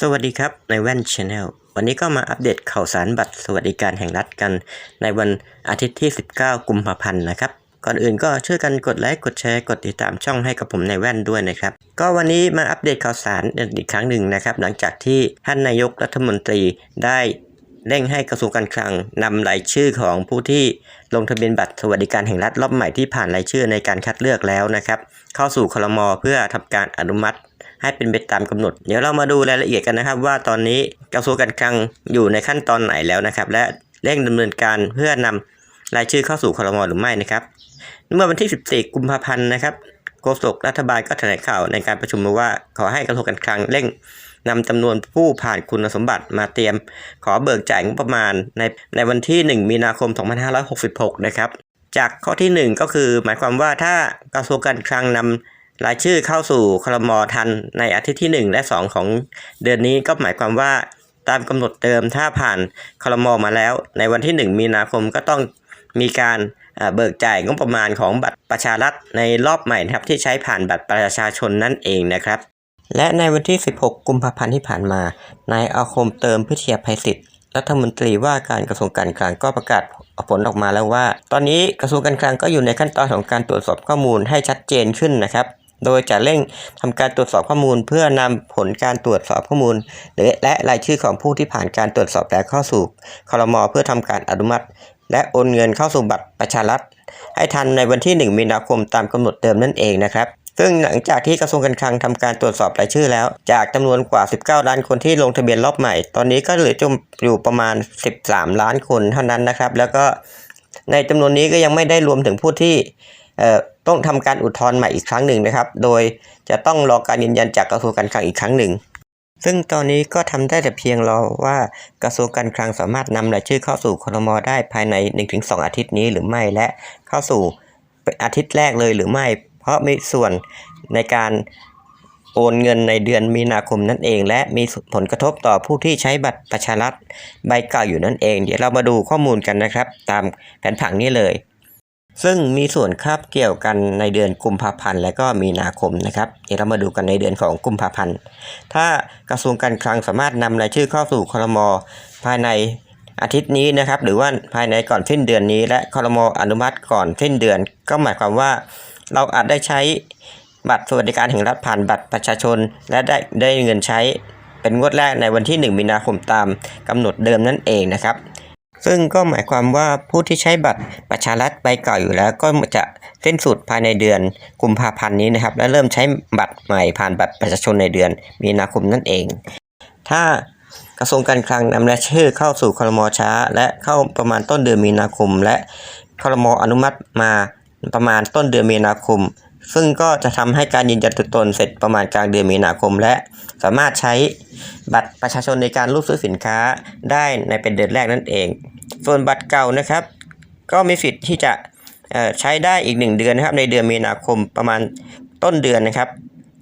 สวัสดีครับ ในแว่นชาแนลวันนี้ก็มาอัปเดตข่าวสารบัตรสวัสดิการแห่งรัฐกัน ในวันอาทิตย์ที่ 19 กุมภาพันธ์นะครับ ก่อนอื่นก็ช่วยกันกดไลค์กดแชร์กดติดตามช่องให้กับผมในแว่นด้วยนะครับ ก็วันนี้มาอัปเดตข่าวสารอีกครั้งหนึ่งนะครับ หลังจากที่ท่านนายกรัฐมนตรีได้เร่งให้กระทรวงการคลังนำรายชื่อของผู้ที่ลงทะเบียนบัตรสวัสดิการแห่งรัฐรอบใหม่ที่ผ่านรายชื่อในการคัดเลือกแล้วนะครับ เข้าสู่คลมเพื่อทำการอนุมัติ ให้เป็นไปตามกำหนด เดี๋ยวเรามาดูรายละเอียดกันนะครับ ว่าตอนนี้กระทรวงการคลังอยู่ในขั้นตอนไหนแล้วนะครับ และเร่งดำเนินการเพื่อนำรายชื่อเข้าสู่คลมอหรือไม่นะครับเมื่อวันที่ 14 กุมภาพันธ์นะครับโฆษกรัฐบาลก็แถลงข่าวในการประชุมมาว่าขอให้กระทรวงการคลังเร่งนำจำนวนผู้ผ่านคุณสมบัติมาเตรียม ขอเบิกจ่ายงบประมาณในในวันที่ 1 มีนาคม 2566 นะครับ จากข้อทีหนึ่1 ก็คือ หมายความว่าถ้ากระทรวงการคลังนำ รายชื่อเข้าสู่คลมอทันในอาทิตย์ที่ 1 และ 2 ของเดือนนี้ก็หมายความว่าตามกำหนดเดิมถ้าผ่านคลมอมาแล้ว ในวันที่ 1 มีนาคมก็ต้องมีการเบิกจ่ายงบประมาณของบัตรประชารัฐในรอบใหม่นะครับที่ใช้ผ่านบัตรประชาชนนั่นเองนะครับ และในวันที่ 16 กุมภาพันธ์ที่ผ่านมานายอาคมเติมพิทยภัยศิษย์รัฐมนตรีว่าการกระทรวงการคลังก็ประกาศผลออกมาแล้วว่า ตอนนี้กระทรวงการคลังก็อยู่ในขั้นตอนของการตรวจสอบข้อมูลให้ชัดเจนขึ้นนะครับ โดยจะเร่งทำการตรวจสอบข้อมูล เพื่อนำผลการตรวจสอบข้อมูลและรายชื่อของผู้ที่ผ่านการตรวจสอบแล้วเข้าสู่คลมเพื่อทำการอนุมัติ และโอนเงินเข้าสู่บัตรประชารัฐให้ทันในวันที่ 1 มีนาคมตามกำหนดเดิมนั่นเองนะครับซึ่งหลังจากที่กระทรวงการคลังทำการตรวจสอบรายชื่อแล้ว จากจำนวนกว่า 19 ล้านคนที่ลงทะเบียนรอบใหม่ ตอนนี้ก็เหลือจมอยู่ประมาณ 13 ล้านคนเท่านั้นนะครับ แล้วก็ในจำนวนนี้ก็ยังไม่ได้รวมถึงผู้ที่ ต้องทำการอุทธรณ์ใหม่อีกครั้งหนึ่งนะครับ โดยจะต้องรอการยืนยันจากกระทรวงการคลังอีกครั้งหนึ่ง ซึ่งตอนนี้ก็ทำได้แต่เพียงรอว่ากระทรวงการคลังสามารถนำรายชื่อเข้าสู่ครมได้ภายใน 1-2 อาทิตย์นี้หรือไม่และเข้าสู่อาทิตย์แรกเลยหรือไม่ เพราะมีส่วนในการโอนเงินในเดือนมีนาคมนั่นเอง และมีผลกระทบต่อผู้ที่ใช้บัตรประชารัฐใบเก่าอยู่นั่นเอง เดี๋ยวเรามาดูข้อมูลกันนะครับ ตามแผนผังนี้เลย ซึ่งมีส่วนคาบเกี่ยวกันในเดือนกุมภาพันธ์และก็มีนาคมนะครับเดี๋ยวเรามาดูกันในเดือนของกุมภาพันธ์ ถ้ากระทรวงการคลังสามารถนำรายชื่อเข้าสู่ครมภายในอาทิตย์นี้นะครับหรือว่าภายในก่อนสิ้นเดือนนี้ และครมอนุมัติก่อนสิ้นเดือน ก็หมายความว่าเราอาจได้ใช้บัตรสวัสดิการแห่งรัฐผ่านบัตรประชาชน และได้ได้เงินใช้เป็นงวดแรกในวันที่ 1 มีนาคมตามกำหนดเดิมนั่นเองนะครับ ซึ่งก็หมายความว่าผู้ที่ใช้บัตรประชารัฐใบเก่าอยู่แล้ว ก็จะสิ้นสุดภายในเดือนกุมภาพันธ์นี้นะครับ และเริ่มใช้บัตรใหม่ผ่านบัตรประชาชนในเดือน มีนาคมนั่นเอง ถ้ากระทรวงการคลังนำรายชื่อเข้าสู่ครมช้า และเข้าประมาณต้นเดือนมีนาคม และครมอนุมัติมาประมาณต้นเดือนมีนาคม ซึ่งก็จะทำให้การยืนยันตัวตนเสร็จประมาณกลางเดือนมีนาคม และสามารถใช้บัตรประชาชนในการรูดซื้อสินค้าได้ในเป็นเดือนแรกนั่นเอง ส่วนบัตรเก่านะครับ ก็มีสิทธิ์ที่จะใช้ได้อีกหนึ่งเดือนนะครับ ในเดือนมีนาคมประมาณต้นเดือนนะครับ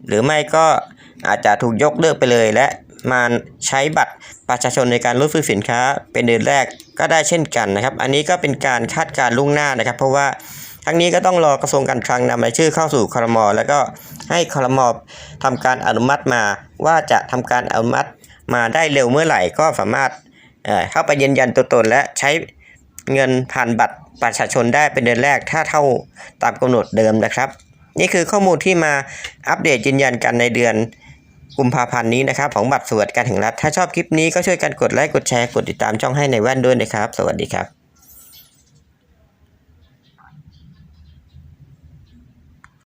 หรือไม่ก็อาจจะถูกยกเลิกไปเลยและมาใช้บัตรประชาชนในการรูดซื้อสินค้า เป็นเดือนแรกก็ได้เช่นกันนะครับ อันนี้ก็เป็นการคาดการล่วงหน้านะครับ เพราะว่าทั้งนี้ก็ต้องรอกระทรวงการคลังนำรายชื่อเข้าสู่ครมแล้วก็ให้ครมทำการอนุมัติมาว่าจะทำการอนุมัติมาได้เร็วเมื่อไหร่ก็สามารถ เข้าไปยืนยันตัวตนและใช้เงินผ่านบัตรประชาชนได้เป็นเดือนแรกถ้าเท่าตามกำหนดเดิมนะครับ นี่คือข้อมูลที่มาอัปเดตยืนยันกันในเดือนกุมภาพันธ์นี้นะครับ ของบัตรสวัสดิการแห่งรัฐ ถ้าชอบคลิปนี้ก็ช่วยกันกดไลค์กดแชร์กดติดตามช่องให้ในแว่นด้วยนะครับ สวัสดีครับ